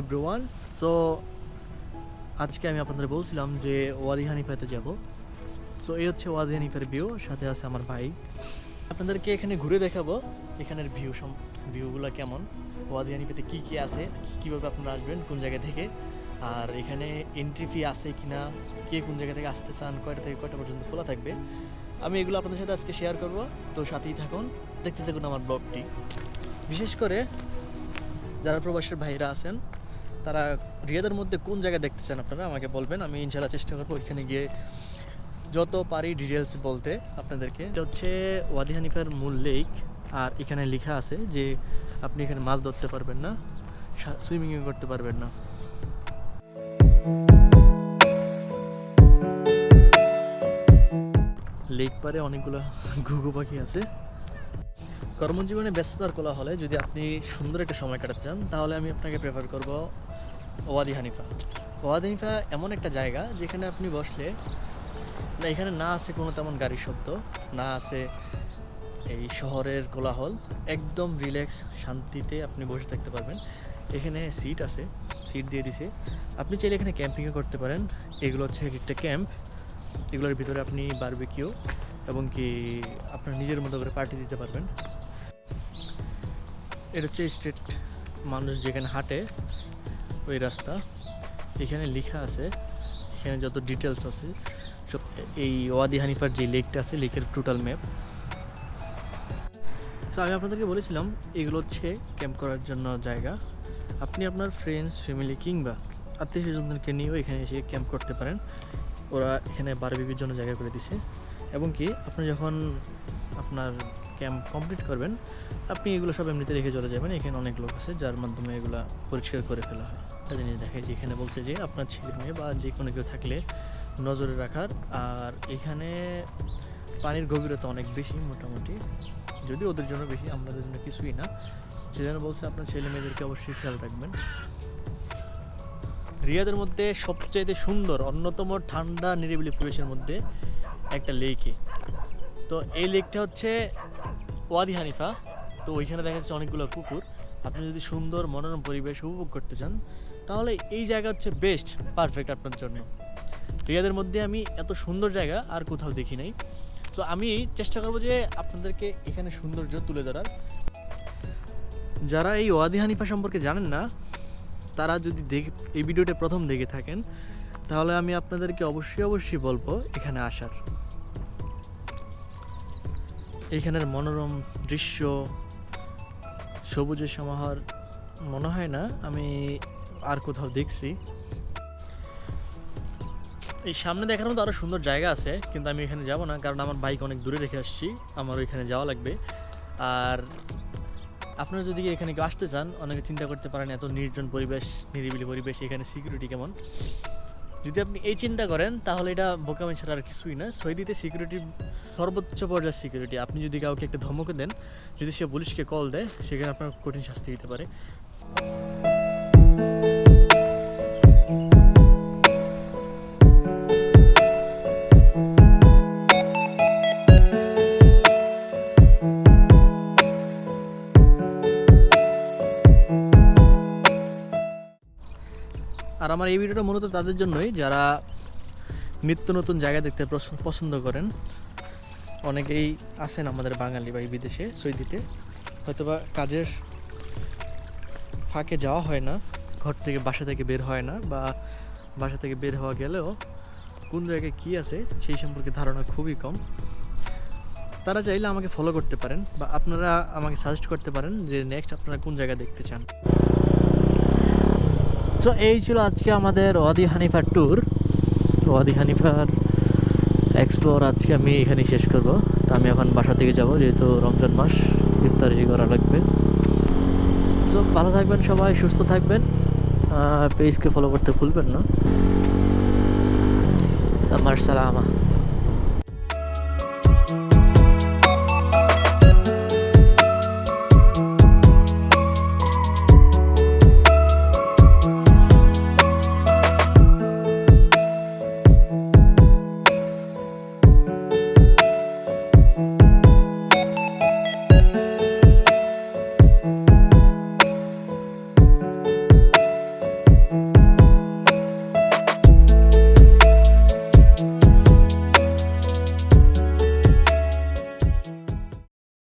Everyone so আজকে আমি আপনাদের বলছিলাম যে ওয়াদি হানিফাতে যাব। সো এই হচ্ছে ওয়াদি হানিফার ভিউ সাথে আছে আমার ভাই। আপনাদেরকে এখানে ঘুরে দেখাবো, এখানের ভিউ সম ভিউগুলো কেমন, ওয়াদি হানিফাতে কী কী আছে কীভাবে আপনারা আসবেন, কোন জায়গা থেকে, আর এখানে এন্ট্রি ফি আছে কি না কে কোন জায়গা থেকে আসতে চান, কয়টা থেকে কয়টা পর্যন্ত খোলা থাকবে, আমি এগুলো আপনাদের সাথে আজকে শেয়ার করব। তো সাথেই থাকুন, দেখতে থাকুন আমার ব্লগটি বিশেষ করে যারা প্রবাসের ভাইরা আছেন, তারা রিয়াদের মধ্যে কোন জায়গায় দেখতে চান আপনারা? আমাকে বলবেন, আমি ইনশাল্লাহ চেষ্টা করব ওইখানে গিয়ে যত পারি ডিটেলস বলতে আপনাদেরকে। এটা হচ্ছে ওয়াদি হানিফার মূল লেক, আর এখানে লেখা আছে যে আপনি এখানে মাছ ধরতে পারবেন না সুইমিংও করতে পারবেন না। লেক পারে অনেকগুলো ঘুঘু পাখি আছে। কর্মজীবনে ব্যস্ততার কোলা হলে যদি আপনি সুন্দর একটা সময় কাটাতে চান, তাহলে আমি আপনাকে প্রেফার করব ওয়াদি হানিফা। ওয়াদি হানিফা এমন একটা জায়গা যেখানে আপনি বসলে, না, এখানে না আছে কোনো তেমন গাড়ির শব্দ, না আছে এই শহরের কোলাহল, একদম রিল্যাক্স শান্তিতে আপনি বসে থাকতে পারবেন। এখানে সিট আছে সিট দিয়ে দিছে। আপনি চাইলে এখানে ক্যাম্পিংও করতে পারেন। এগুলো হচ্ছে এক একটা ক্যাম্প এগুলোর ভিতরে আপনি বারবিকিউ এবং কি আপনার নিজের মতো করে পার্টি দিতে পারবেন। এটা হচ্ছে স্ট্রিট মানুষ যেখানে হাঁটে, ওই রাস্তা। এখানে লেখা আছে, এখানে যত ডিটেলস আছে এই ওয়াদি হানিফার যে লেকটা আছে লেকের টোটাল ম্যাপ সো আমি আপনাদেরকে বলেছিলাম, এগুলো হচ্ছে ক্যাম্প করার জন্য জায়গা। আপনি আপনার ফ্রেন্ডস ফ্যামিলি কিংবা আত্মীয় স্বজনদেরকে নিয়েও এখানে এসে ক্যাম্প করতে পারেন। ওরা এখানে বারবিকির জন্য জায়গা করে দিছে। এবং কি, আপনি যখন আপনার ক্যাম্প কমপ্লিট করবেন, আপনি এগুলো সব এমনিতে রেখে চলে যাবেন। এখানে অনেক লোক আছে, যার মাধ্যমে এগুলো পরিষ্কার করে ফেলা হয়। একটা জিনিস দেখাই যে, এখানে বলছে যে, আপনার ছেলে মেয়ে বা যে কোনো কেউ থাকলে নজরে রাখার। আর এখানে পানির গভীরতা অনেক বেশি মোটামুটি যদি ওদের জন্য বেশি, আমাদের জন্য কিছুই না। সেজন্য বলছে, আপনার ছেলে মেয়েদেরকে অবশ্যই খেয়াল রাখবেন। রিয়াদের মধ্যে সবচাইতে সুন্দর, অন্যতম ঠান্ডা নিরিবিলি পরিবেশের মধ্যে একটা লেকে তো এই লেকটা হচ্ছে ওয়াদি হানিফা। তো ওইখানে দেখা যাচ্ছে অনেকগুলো কুকুর। আপনি যদি সুন্দর মনোরম পরিবেশ উপভোগ করতে চান, তাহলে এই জায়গা হচ্ছে বেস্ট, পারফেক্ট আপনার জন্য। রিয়াদের মধ্যে আমি এত সুন্দর জায়গা আর কোথাও দেখি নাই। তো আমি চেষ্টা করব যে আপনাদেরকে এখানে সৌন্দর্য তুলে ধরার। যারা এই ওয়াদি হানিফা সম্পর্কে জানেন না, তারা যদি দেখ, এই ভিডিওটা প্রথম দেখে থাকেন, তাহলে আমি আপনাদেরকে অবশ্যই অবশ্যই বলব এখানে আসার। এখানের মনোরম দৃশ্য, সবুজের সমাহার, মনে হয় না আমি আর কোথাও দেখছি। এই সামনে দেখার মতো আরও সুন্দর জায়গা আছে, কিন্তু আমি এখানে যাব না, কারণ আমার বাইক অনেক দূরে রেখে আসছি, আমার ওইখানে যাওয়া লাগবে। আর আপনারা যদি এখানে কেউ আসতে চান, অনেকে চিন্তা করতে পারেন এত নির্জন পরিবেশ, নিরিবিলি পরিবেশ, এখানে সিকিউরিটি কেমন। যদি আপনি এই চিন্তা করেন, তাহলে এটা বোকামি ছাড়া আর কিছুই না। সৌদিতে সিকিউরিটি সর্বোচ্চ পর্যায়ের সিকিউরিটি আপনি যদি কাউকে একটা ধমক দেন, যদি সে পুলিশকে কল দেয়, সেখানে আপনার কঠিন শাস্তি দিতে পারে। আর আমার এই ভিডিওটা মূলত তাদের জন্যই, যারা নিত্য নতুন জায়গা দেখতে পছন্দ- করেন, অনেকেই আছেন আমাদের বাঙালি বা এই বিদেশে, সৌদিতে। হয়তোবা কাজের ফাঁকে যাওয়া হয় না, ঘর থেকে বাসা থেকে বের হয় না, বা বাসা থেকে বের হওয়া গেলেও কোন জায়গায় কী আছে সেই সম্পর্কে ধারণা খুবই কম। তারা চাইলে আমাকে ফলো করতে পারেন, বা আপনারা আমাকে সাজেস্ট করতে পারেন যে নেক্সট আপনারা কোন জায়গা দেখতে চান। তো এই ছিল আজকে আমাদের ওয়াদি হানিফার ট্যুর ওয়াদি হানিফার এক্সপ্লোর আজকে আমি এখানেই শেষ করব। তো আমি এখন বাসার দিকে যাব, যেহেতু রমজান মাস ইফতারি করা লাগবে। সো ভালো থাকবেন সবাই, সুস্থ থাকবেন। পেজকে ফলো করতে ভুলবেন না। আমার সালামা